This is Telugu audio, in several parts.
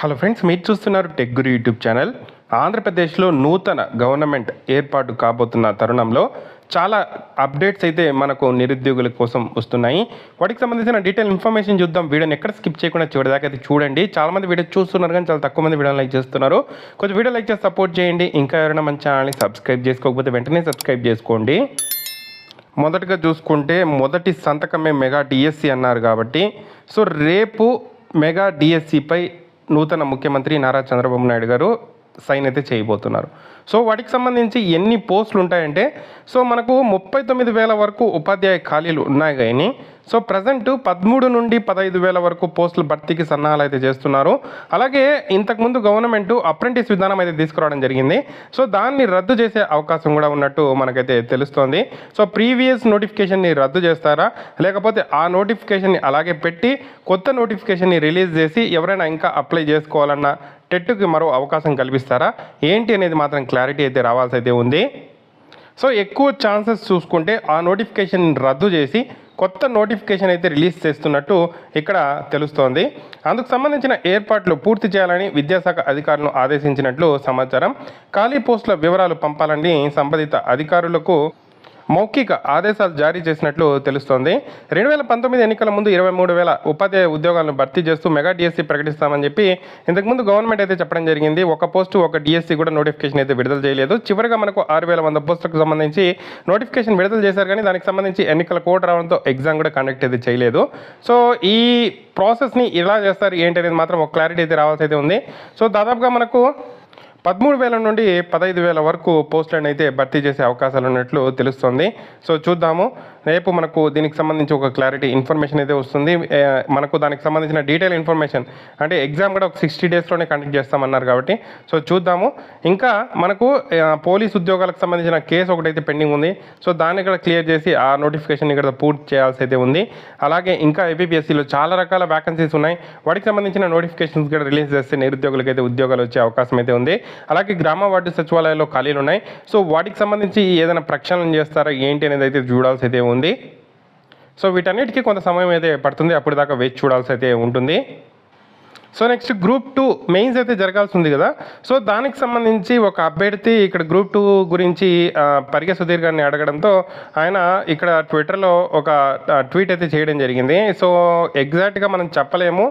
హలో ఫ్రెండ్స్ మీరు చూస్తున్నారు టెక్ గురు యూట్యూబ్ ఛానల్ ఆంధ్రప్రదేశ్లో నూతన గవర్నమెంట్ ఏర్పాటు కాబోతున్న తరుణంలో చాలా అప్డేట్స్ అయితే మనకు నిరుద్యోగుల కోసం వస్తున్నాయి. వాటికి సంబంధించిన డీటెయిల్ ఇన్ఫర్మేషన్ చూద్దాం. వీడియోని ఎక్కడ స్కిప్ చేయకుండా చివరిదాకా అయితే చూడండి. చాలామంది వీడియో చూస్తున్నారు కానీ చాలా తక్కువ మంది వీడియో లైక్ చేస్తున్నారు. కొంచెం వీడియో లైక్ చేసి సపోర్ట్ చేయండి. ఇంకా ఎవరైనా మన ఛానల్ని సబ్స్క్రైబ్ చేసుకోకపోతే వెంటనే సబ్స్క్రైబ్ చేసుకోండి. మొదటగా చూసుకుంటే మొదటి సంతకమే మెగా డిఎస్సి అన్నారు కాబట్టి. సో రేపు మెగా డిఎస్సిపై నూతన ముఖ్యమంత్రి నారా చంద్రబాబు నాయుడు గారు సైన్ అయితే చేయబోతున్నారు. సో వాటికి సంబంధించి ఎన్ని పోస్టులు ఉంటాయంటే సో మనకు ముప్పై తొమ్మిది వేల వరకు ఉపాధ్యాయ ఖాళీలు ఉన్నాయి కానీ సో ప్రజెంట్ పదమూడు నుండి పదహైదు వేల వరకు పోస్టుల భర్తీకి సన్నాహాలు అయితే చేస్తున్నారు. అలాగే ఇంతకుముందు గవర్నమెంట్ అప్రెంటిస్ విధానం అయితే తీసుకురావడం జరిగింది. సో దాన్ని రద్దు చేసే అవకాశం కూడా ఉన్నట్టు మనకైతే తెలుస్తోంది. సో ప్రీవియస్ నోటిఫికేషన్ని రద్దు చేస్తారా? లేకపోతే ఆ నోటిఫికేషన్ని అలాగే పెట్టి కొత్త నోటిఫికేషన్ని రిలీజ్ చేసి ఎవరైనా ఇంకా అప్లై చేసుకోవాలన్నా టెట్కి మరో అవకాశం కల్పిస్తారా? ఏంటి అనేది మాత్రం క్లారిటీ అయితే రావాల్సి అయితే ఉంది. సో ఎక్కువ ఛాన్సెస్ చూసుకుంటే ఆ నోటిఫికేషన్ రద్దు చేసి కొత్త నోటిఫికేషన్ అయితే రిలీజ్ చేస్తున్నట్టు ఇక్కడ తెలుస్తోంది. అందుకు సంబంధించిన ఏర్పాట్లు పూర్తి చేయాలని విద్యాశాఖ అధికారులను ఆదేశించినట్లు సమాచారం. ఖాళీ పోస్టుల వివరాలు పంపాలని సంబంధిత అధికారులకు మౌఖిక ఆదేశాలు జారీ చేసినట్లు తెలుస్తోంది. రెండు వేల పంతొమ్మిది ఎన్నికల ముందు ఇరవై మూడు వేల ఉపాధ్యాయ ఉద్యోగాలను భర్తీ చేస్తూ మెగా డిఎస్సీ ప్రకటిస్తామని చెప్పి ఇంతకుముందు గవర్నమెంట్ అయితే చెప్పడం జరిగింది. ఒక పోస్టు ఒక డిఎస్సి కూడా నోటిఫికేషన్ అయితే విడుదల చేయలేదు. చివరిగా మనకు ఆరు వేల వంద పోస్టులకు సంబంధించి నోటిఫికేషన్ విడుదల చేశారు కానీ దానికి సంబంధించి ఎన్నికల కోడ్ రావడంతో ఎగ్జామ్ కూడా కండక్ట్ అయితే చేయలేదు. సో ఈ ప్రాసెస్ని ఇలా చేస్తారు ఏంటి అనేది మాత్రం ఒక క్లారిటీ అయితే రావాల్సి అయితే ఉంది. సో దాదాపుగా మనకు పదమూడు వేల నుండి పదహైదు వేల వరకు పోస్టులను అయితే భర్తీ చేసే అవకాశాలు ఉన్నట్లు తెలుస్తుంది. సో చూద్దాము. రేపు మనకు దీనికి సంబంధించి ఒక క్లారిటీ ఇన్ఫర్మేషన్ అయితే వస్తుంది. మనకు దానికి సంబంధించిన డీటెయిల్ ఇన్ఫర్మేషన్ అంటే ఎగ్జామ్ కూడా ఒక సిక్స్టీ డేస్లోనే కండక్ట్ చేస్తామన్నారు కాబట్టి. సో చూద్దాము. ఇంకా మనకు పోలీస్ ఉద్యోగాలకు సంబంధించిన కేసు ఒకటైతే పెండింగ్ ఉంది. సో దాన్ని ఇక్కడ క్లియర్ చేసి ఆ నోటిఫికేషన్ ఇక్కడ పూర్తి చేయాల్సి అయితే ఉంది. అలాగే ఇంకా ఏపీఎస్సీలో చాలా రకాల వ్యాకెన్సీస్ ఉన్నాయి. వాటికి సంబంధించిన నోటిఫికేషన్స్ కూడా రిలీజ్ చేస్తే నిరుద్యోగులకు అయితే ఉద్యోగాలు వచ్చే అవకాశం అయితే ఉంది. అలాగే గ్రామ వార్డు సచివాలయాల్లో ఖాళీలు ఉన్నాయి. సో వాటికి సంబంధించి ఏదైనా ప్రక్షాళన చేస్తారా? ఏంటి అనేది అయితే చూడాల్సి అయితే ఉంది. సో వీటన్నిటికీ కొంత సమయం అయితే పడుతుంది. అప్పుడు దాకా వేచి చూడాల్సి అయితే ఉంటుంది. So next group two mains అయితే జరగాల్సి ఉంది కదా. సో దానికి సంబంధించి ఒక అభ్యర్థి ఇక్కడ గ్రూప్ టూ గురించి పరిగె సుధీర్ గారిని అడగడంతో ఆయన ఇక్కడ ట్విట్టర్లో ఒక ట్వీట్ అయితే చేయడం జరిగింది. సో ఎగ్జాక్ట్గా మనం చెప్పలేము.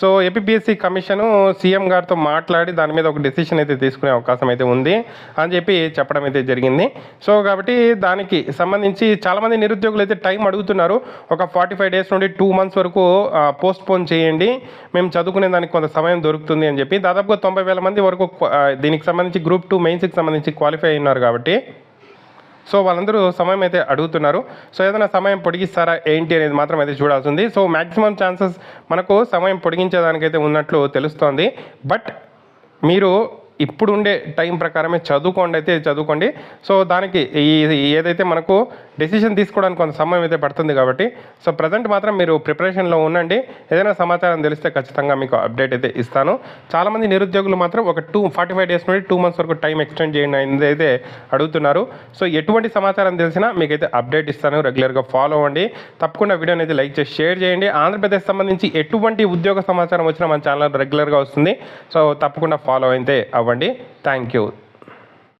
సో ఏపీఎస్సి కమిషను సీఎం గారితో మాట్లాడి దాని మీద ఒక డెసిషన్ అయితే తీసుకునే అవకాశం అయితే ఉంది అని చెప్పి చెప్పడం అయితే జరిగింది. సో కాబట్టి దానికి సంబంధించి చాలామంది నిరుద్యోగులు అయితే టైం అడుగుతున్నారు. ఒక ఫార్టీ ఫైవ్ డేస్ నుండి టూ మంత్స్ వరకు పోస్ట్ పోన్ చేయండి. మేము చదువుకునే దానికి కొంత సమయం దొరుకుతుంది అని చెప్పి దాదాపుగా తొంభై వేల మంది వరకు దీనికి సంబంధించి గ్రూప్ టూ మెయిన్స్కి సంబంధించి క్వాలిఫై అయినారు కాబట్టి. సో వాళ్ళందరూ సమయం అయితే అడుగుతున్నారు. సో ఏదైనా సమయం పొడిగిస్తారా ఏంటి అనేది మాత్రం అయితే చూడాల్సింది. సో మ్యాక్సిమం ఛాన్సెస్ మనకు సమయం పొడిగించేదానికైతే ఉన్నట్లు తెలుస్తోంది. బట్ మీరు ఇప్పుడు ఉండే టైం ప్రకారమే చదువుకోండి అయితే చదువుకోండి. సో దానికి ఈ ఏదైతే మనకు డెసిషన్ తీసుకోవడానికి కొంత సమయం అయితే పడుతుంది కాబట్టి సో ప్రజెంట్ మాత్రం మీరు ప్రిపరేషన్లో ఉండండి. ఏదైనా సమాచారం తెలిస్తే ఖచ్చితంగా మీకు అప్డేట్ అయితే ఇస్తాను. చాలామంది నిరుద్యోగులు మాత్రం ఒక టూ ఫార్టీ ఫైవ్ డేస్ నుండి టూ మంత్స్ వరకు టైం ఎక్స్టెండ్ చేయండి అనేది అయితే అడుగుతున్నారు. సో ఎటువంటి సమాచారం తెలిసినా మీకైతే అప్డేట్ ఇస్తాను. రెగ్యులర్గా ఫాలో అవ్వండి. తప్పకుండా వీడియోని అయితే లైక్ చేసి షేర్ చేయండి. ఆంధ్రప్రదేశ్ సంబంధించి ఎటువంటి ఉద్యోగ సమాచారం వచ్చినా మన ఛానల్ రెగ్యులర్గా వస్తుంది. సో తప్పకుండా ఫాలో అయితే అవ్వండి. Thank you